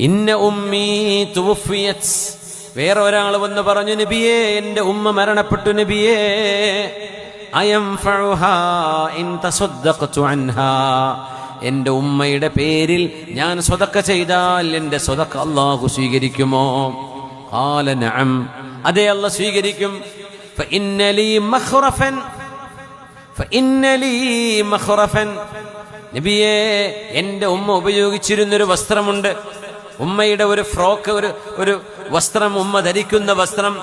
ഇന്ന ഉമ്മീ തുവഫിയത് വേറെ ഒരാൾ വന്ന് പറഞ്ഞു നബിയേ എന്റെ ഉമ്മ മരണപ്പെട്ടു നബിയേ. എന്റെ ഉമ്മയുടെ പേരിൽ ഞാൻ സ്വതക്ക ചെയ്താൽ എന്റെ സ്വതക്ക അള്ളാഹു സ്വീകരിക്കുമോ? ഖാല നഅം. അതെ അല്ലാഹു സ്വീകരിക്കും. നബിയേ എന്റെ ഉമ്മ ഉപയോഗിച്ചിരുന്നൊരു വസ്ത്രമുണ്ട്. ഉമ്മയുടെ ഒരു ഫ്രോക്ക് ഒരു ഒരു വസ്ത്രം ഉമ്മ ധരിക്കുന്ന വസ്ത്രം.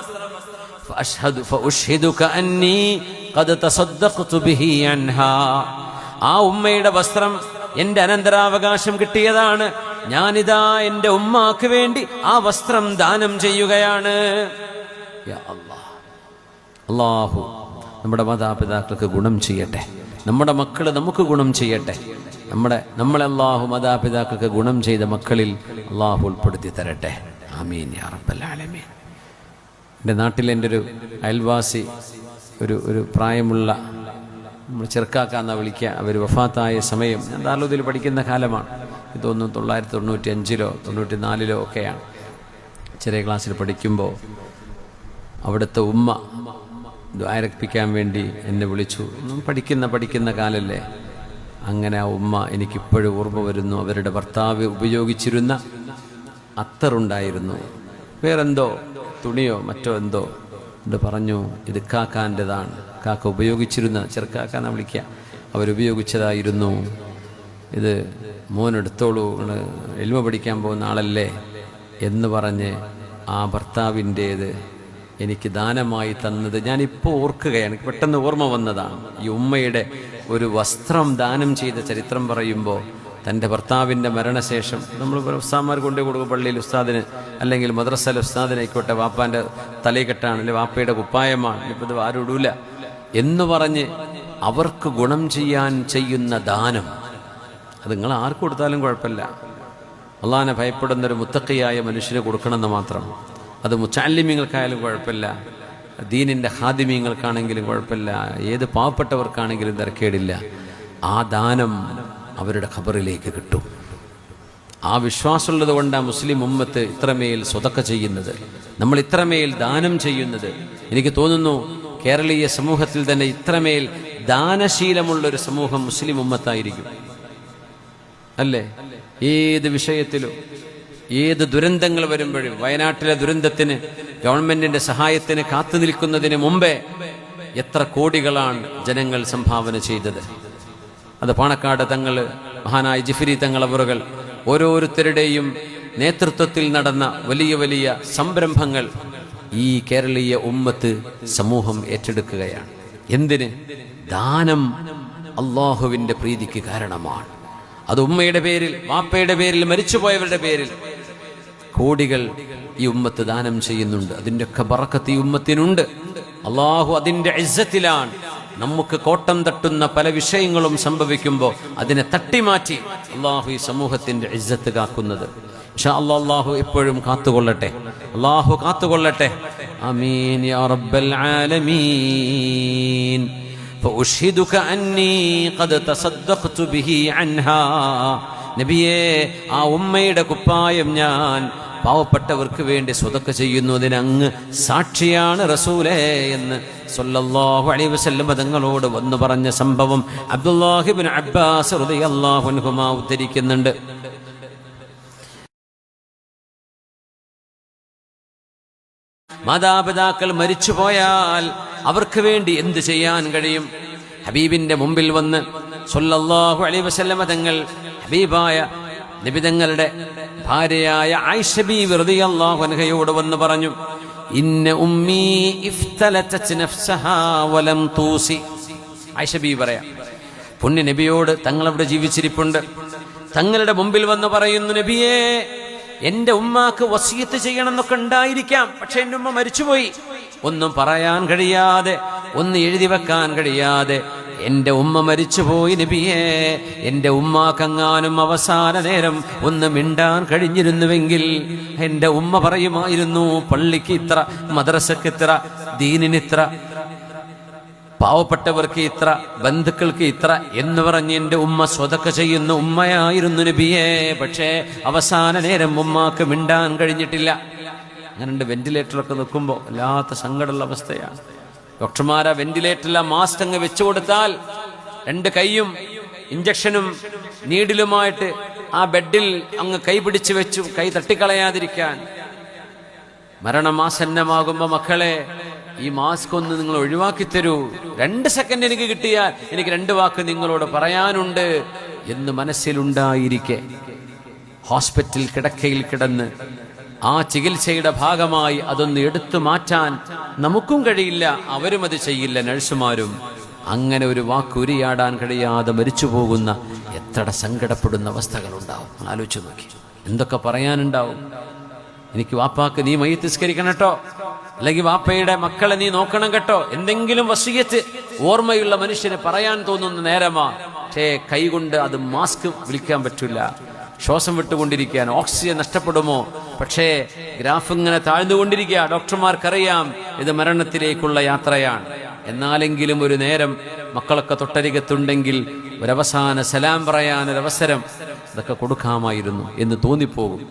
ആ ഉമ്മയുടെ വസ്ത്രം എന്റെ അനന്തരാവകാശം കിട്ടിയതാണ്. ഞാനിതാ എന്റെ ഉമ്മാക്ക് വേണ്ടി ആ വസ്ത്രം ദാനം ചെയ്യുകയാണ്. അള്ളാഹു നമ്മുടെ മാതാപിതാക്കൾക്ക് ഗുണം ചെയ്യട്ടെ. നമ്മുടെ മക്കൾ നമുക്ക് ഗുണം ചെയ്യട്ടെ. നമ്മുടെ നമ്മളെ മാതാപിതാക്കൾക്ക് ഗുണം ചെയ്ത മക്കളിൽ അള്ളാഹു ഉൾപ്പെടുത്തി തരട്ടെ. ആമീൻ യാ എന്റെ നാട്ടിൽ എന്റെ ഒരു അയൽവാസി ഒരു ഒരു പ്രായമുള്ള നമ്മൾ ചെറുക്കാക്കാന്ന വിളിക്കുക. അവർ വഫാത്തായ സമയം ഞാൻ ദാർലൂദിൽ പഠിക്കുന്ന കാലമാണ്. ഇതൊന്നും തൊള്ളായിരത്തി തൊണ്ണൂറ്റി അഞ്ചിലോ തൊണ്ണൂറ്റി നാലിലോ ഒക്കെയാണ്. ചെറിയ ക്ലാസ്സിൽ പഠിക്കുമ്പോൾ അവിടുത്തെ ഉമ്മ ദ്വാരപ്പിക്കാൻ വേണ്ടി എന്നെ വിളിച്ചു. പഠിക്കുന്ന പഠിക്കുന്ന കാലല്ലേ. അങ്ങനെ ആ ഉമ്മ എനിക്കിപ്പോഴും ഓർമ്മ വരുന്നു. അവരുടെ ഭർത്താവ് ഉപയോഗിച്ചിരുന്ന അത്തറുണ്ടായിരുന്നു. വേറെന്തോ തുണിയോ മറ്റോ എന്തോ എന്ന് പറഞ്ഞു ഇത് കാക്കാന്റെതാണ്. കാക്ക ഉപയോഗിച്ചിരുന്ന ചെറുക്കാക്കാന്ന വിളിക്കുക അവരുപയോഗിച്ചതായിരുന്നു. ഇത് മോനെടുത്തോളൂ എളിമ പഠിക്കാൻ പോകുന്ന ആളല്ലേ? എന്ന് പറഞ്ഞ് ആ ഭർത്താവിന്റേത് എനിക്ക് ദാനമായി തന്നത്. ഞാനിപ്പോൾ ഓർക്കുകയാണ് എനിക്ക് പെട്ടെന്ന് ഓർമ്മ വന്നതാണ്. ഈ ഉമ്മയുടെ ഒരു വസ്ത്രം ദാനം ചെയ്ത ചരിത്രം പറയുമ്പോൾ തന്റെ ഭർത്താവിന്റെ മരണശേഷം നമ്മൾ ഉസ്താദ്മാർ കൊണ്ടു കൊടുക്കും പള്ളിയിൽ ഉസ്താദിന് അല്ലെങ്കിൽ മദ്രസയിൽ ഉസ്താദിനായിക്കോട്ടെ വാപ്പാന്റെ തലയിക്കെട്ടാണ് അല്ലെങ്കിൽ വാപ്പയുടെ കുപ്പായമാണ്. ഇപ്പോൾ ഇത് ആരും ഇടൂല. എന്ന് പറഞ്ഞ് അവർക്ക് ഗുണം ചെയ്യാൻ ചെയ്യുന്ന ദാനം. അത് നിങ്ങൾ ആർക്ക് കൊടുത്താലും കുഴപ്പമില്ല. അള്ളാഹാനെ ഭയപ്പെടുന്ന ഒരു മുത്തക്കയായ മനുഷ്യന് കൊടുക്കണമെന്ന് മാത്രം. അത് മുച്ചാലിമ്യങ്ങൾക്കായാലും കുഴപ്പമില്ല. ദീനിന്റെ ഹാദിമ്യങ്ങൾക്കാണെങ്കിലും കുഴപ്പമില്ല. ഏത് പാവപ്പെട്ടവർക്കാണെങ്കിലും തിരക്കേടില്ല. ആ ദാനം അവരുടെ ഖബറിലേക്ക് കിട്ടും. ആ വിശ്വാസമുള്ളത് കൊണ്ടാണ് മുസ്ലിം ഉമ്മത്ത് ഇത്രമേൽ സ്വതക്ക ചെയ്യുന്നത്. നമ്മൾ ഇത്രമേൽ ദാനം ചെയ്യുന്നത്. എനിക്ക് തോന്നുന്നു കേരളീയ സമൂഹത്തിൽ തന്നെ ഇത്രമേൽ ദാനശീലമുള്ള ഒരു സമൂഹം മുസ്ലിം ഉമ്മത്തായിരിക്കും. അല്ലേ? ഏത് വിഷയത്തിലും ഏത് ദുരന്തങ്ങൾ വരുമ്പോഴും വയനാട്ടിലെ ദുരന്തത്തിന് ഗവൺമെന്റിന്റെ സഹായത്തിന് കാത്തു നിൽക്കുന്നതിന് മുമ്പേ എത്ര കോടികളാണ് ജനങ്ങൾ സംഭാവന ചെയ്തത്. അത് പാണക്കാട് തങ്ങൾ മഹാനായ ജിഫിരി തങ്ങളവറുകൾ ഓരോരുത്തരുടെയും നേതൃത്വത്തിൽ നടന്ന വലിയ വലിയ സംരംഭങ്ങൾ ഈ കേരളീയ ഉമ്മത്ത് സമൂഹം ഏറ്റെടുക്കുകയാണ്. എന്തിന്? ദാനം അള്ളാഹുവിന്റെ പ്രീതിക്ക് കാരണമാണ്. അത് ഉമ്മയുടെ പേരിൽ വാപ്പയുടെ പേരിൽ മരിച്ചുപോയവരുടെ പേരിൽ കോടികൾ ഈ ഉമ്മത്ത് ദാനം ചെയ്യുന്നുണ്ട് അതിൻ്റെ ഒക്കെ ബറക്കത്ത് ഈ ഉമ്മത്തിനുണ്ട് അള്ളാഹു അതിൻ്റെ ഇസ്സത്തിലാണ് നമുക്ക് കോട്ടം തട്ടുന്ന പല വിഷയങ്ങളും സംഭവിക്കുമ്പോൾ അതിനെ തട്ടിമാറ്റി അള്ളാഹു ഈ സമൂഹത്തിന്റെ ഇസ്സത്ത് കാക്കുന്നത് ഇൻഷാ അല്ലാഹ് അള്ളാഹു എപ്പോഴും കാത്തുകൊള്ളട്ടെ അള്ളാഹു കാത്തുകൊള്ളട്ടെ അമീൻ യാ റബ്ബൽ ആലമീൻ فأشهدك أني قد تصدقت به عنها നബിയേ ആ ഉമ്മയുടെ കുപ്പായം ഞാൻ പാവപ്പെട്ടവർക്ക് വേണ്ടി സ്വതക്ക ചെയ്യുന്നതിന് അങ്ങ് സാക്ഷിയാണ് റസൂലേ എന്ന് സൊല്ലാഹു അലൈ വസല്ലം തങ്ങളോട് വന്നു പറഞ്ഞ സംഭവം അബ്ദുല്ലാഹിബിൻ അബ്ബാസ് റളിയല്ലാഹു അൻഹുമാ ഉദ്ധരിക്കുന്നുണ്ട്. മാതാപിതാക്കൾ മരിച്ചുപോയാൽ അവർക്ക് വേണ്ടി എന്ത് ചെയ്യാൻ കഴിയും? ഹബീബിന്റെ മുമ്പിൽ വന്ന് സല്ലല്ലാഹു അലൈഹി വസല്ലമ തങ്ങൾ ഹബീബായ നബിതങ്ങളുടെ ഭാര്യയായ ആയിഷ വെറുതെ റളിയല്ലാഹു അൻഹയോട് വന്ന് പറഞ്ഞു ഇന്ന ഉമ്മി വലം തൂസി. പുണ്യ നബിയോട് തങ്ങൾ അവിടെ ജീവിച്ചിരിപ്പുണ്ട്. തങ്ങളുടെ മുമ്പിൽ വന്ന് പറയുന്നു നബിയേ എന്റെ ഉമ്മാക്ക് വസീയത്ത് ചെയ്യണമെന്നൊക്കെ ഉണ്ടായിരിക്കാം പക്ഷെ എന്റെ ഉമ്മ മരിച്ചുപോയി. ഒന്നും പറയാൻ കഴിയാതെ ഒന്ന് എഴുതി വെക്കാൻ കഴിയാതെ എന്റെ ഉമ്മ മരിച്ചുപോയി നബിയേ. എന്റെ ഉമ്മാക്കങ്ങാനും അവസാന നേരം ഒന്ന് മിണ്ടാൻ കഴിഞ്ഞിരുന്നുവെങ്കിൽ എന്റെ ഉമ്മ പറയുമായിരുന്നു പള്ളിക്ക് ഇത്ര മദ്രസക്ക് ഇത്ര ദീനിനിത്ര പാവപ്പെട്ടവർക്ക് ഇത്ര ബന്ധുക്കൾക്ക് ഇത്ര എന്ന് പറഞ്ഞ് എന്റെ ഉമ്മ സ്വതക്ക ചെയ്യുന്ന ഉമ്മയായിരുന്നു നബിയെ. പക്ഷേ അവസാന നേരം ഉമ്മാക്ക് മിണ്ടാൻ കഴിഞ്ഞിട്ടില്ല. അങ്ങനെയുണ്ട് വെന്റിലേറ്ററൊക്കെ നിൽക്കുമ്പോൾ വല്ലാത്ത സങ്കടമുള്ള അവസ്ഥയാണ്. ഡോക്ടർമാരാ വെന്റിലേറ്ററിലെ മാസ്ക് അങ്ങ് വെച്ചു കൊടുത്താൽ രണ്ട് കൈയും ഇഞ്ചക്ഷനും നീഡിലുമായിട്ട് ആ ബെഡിൽ അങ്ങ് കൈ പിടിച്ചു വെച്ചു കൈ തട്ടിക്കളയാതിരിക്കാൻ. മരണമാസന്നമാകുമ്പോ മക്കളെ ഈ മാസ്ക് ഒന്ന് നിങ്ങൾ ഒഴിവാക്കി തരൂ. രണ്ട് സെക്കൻഡ് എനിക്ക് കിട്ടിയാൽ എനിക്ക് രണ്ട് വാക്ക് നിങ്ങളോട് പറയാനുണ്ട് എന്ന് മനസ്സിലുണ്ടായിരിക്കെ. ഹോസ്പിറ്റൽ കിടക്കയിൽ കിടന്ന് ആ ചികിത്സയുടെ ഭാഗമായി അതൊന്ന് എടുത്തു മാറ്റാൻ നമുക്കും കഴിയില്ല അവരും അത് ചെയ്യില്ല നഴ്സുമാരും. അങ്ങനെ ഒരു വാക്കുരിയാടാൻ കഴിയാതെ മരിച്ചു പോകുന്ന എത്ര സങ്കടപ്പെടുന്ന അവസ്ഥകളുണ്ടാവും. ആലോചിച്ചു നോക്കി. എന്തൊക്കെ പറയാനുണ്ടാവും? എനിക്ക് വാപ്പാക്ക് നീ മൈ തിസ്കരിക്കണം കേട്ടോ. അല്ലെങ്കിൽ വാപ്പയുടെ മക്കളെ നീ നോക്കണം കേട്ടോ. എന്തെങ്കിലും വസീയത്ത് ഓർമ്മയുള്ള മനുഷ്യന് പറയാൻ തോന്നുന്ന നേരമാ. പക്ഷേ കൈകൊണ്ട് അത് മാസ്ക് വിളിക്കാൻ പറ്റില്ല. ശ്വാസം വിട്ടുകൊണ്ടിരിക്കാൻ ഓക്സിജൻ നഷ്ടപ്പെടുമോ? പക്ഷേ ഗ്രാഫ് ഇങ്ങനെ താഴ്ന്നുകൊണ്ടിരിക്കുക. ഡോക്ടർമാർക്കറിയാം ഇത് മരണത്തിലേക്കുള്ള യാത്രയാണ്. എന്നാലെങ്കിലും ഒരു നേരം മക്കളൊക്കെ തൊട്ടരികത്തുണ്ടെങ്കിൽ ഒരവസാന സലാം പറയാൻ അവസരം ഇതൊക്കെ കൊടുക്കാമായിരുന്നു എന്ന് തോന്നിപ്പോകും.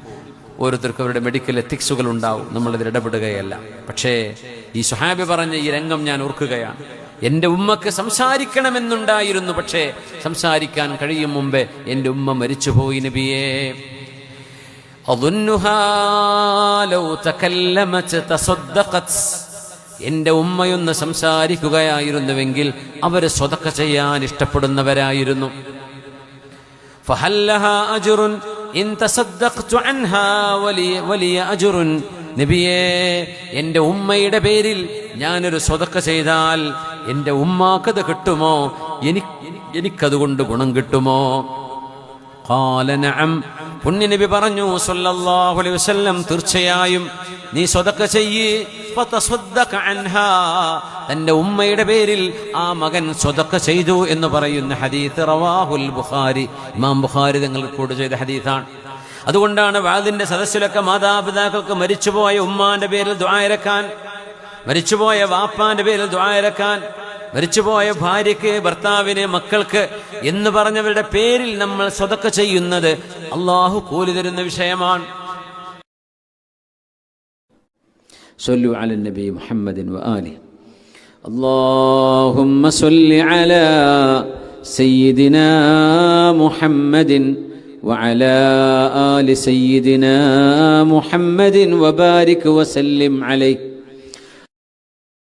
ഓരോരുത്തർക്കും അവരുടെ മെഡിക്കൽ എത്തിക്സുകൾ ഉണ്ടാവും. നമ്മളിതിൽ ഇടപെടുകയല്ല. പക്ഷേ ഈ സുഹാബി പറഞ്ഞ ഈ രംഗം ഞാൻ ഓർക്കുകയാണ്. എന്റെ ഉമ്മക്ക് സംസാരിക്കണമെന്നുണ്ടായിരുന്നു പക്ഷേ സംസാരിക്കാൻ കഴിയും മുമ്പേ എന്റെ ഉമ്മ മരിച്ചുപോയി നബിയേ. എന്റെ ഉമ്മയൊന്ന് സംസാരിക്കുകയായിരുന്നുവെങ്കിൽ അവർ സ്വതക്ക ചെയ്യാൻ ഇഷ്ടപ്പെടുന്നവരായിരുന്നു. നബിയേ എന്റെ ഉമ്മയുടെ പേരിൽ ഞാനൊരു സ്വതക്ക ചെയ്താൽ എന്റെ ഉമ്മാക്കത് കിട്ടുമോ? എനിക്ക് എനിക്കതുകൊണ്ട് ഗുണം കിട്ടുമോ? പുണ്യനബി പറഞ്ഞു സല്ലല്ലാഹു അലൈഹി വസല്ലം തീർച്ചയായും നീ സ്വതക്ക ചെയ്യ്. തന്റെ ഉമ്മയുടെ പേരിൽ ആ മകൻ സ്വതക്ക ചെയ്തു എന്ന് പറയുന്ന ഹദീത്ത് റവാഹുൽ ബുഖാരി. ഇമാം ബുഖാരി തങ്ങൾ റിപ്പോർട്ട് ചെയ്ത ഹദീസാണ്. അതുകൊണ്ടാണ് വാദിന്റെ സദസ്സിലൊക്കെ മാതാപിതാക്കൾക്ക് മരിച്ചുപോയ ഉമ്മാന്റെ പേരിൽ ദ്വായരക്കാൻ മരിച്ചുപോയ വാപ്പാന്റെ പേരിൽ ദ്വായരക്കാൻ മരിച്ചുപോയ ഭാര്യയ്ക്ക് ഭർത്താവിന് മക്കൾക്ക് എന്ന് പറഞ്ഞവരുടെ പേരിൽ നമ്മൾ സ്വതക്ക ചെയ്യുന്നത് അള്ളാഹു കൂലി തരുന്ന വിഷയമാണ് صلوا على النبي محمد وآله اللهم صل على سيدنا محمد وعلى آل سيدنا محمد وبارك وسلم عليه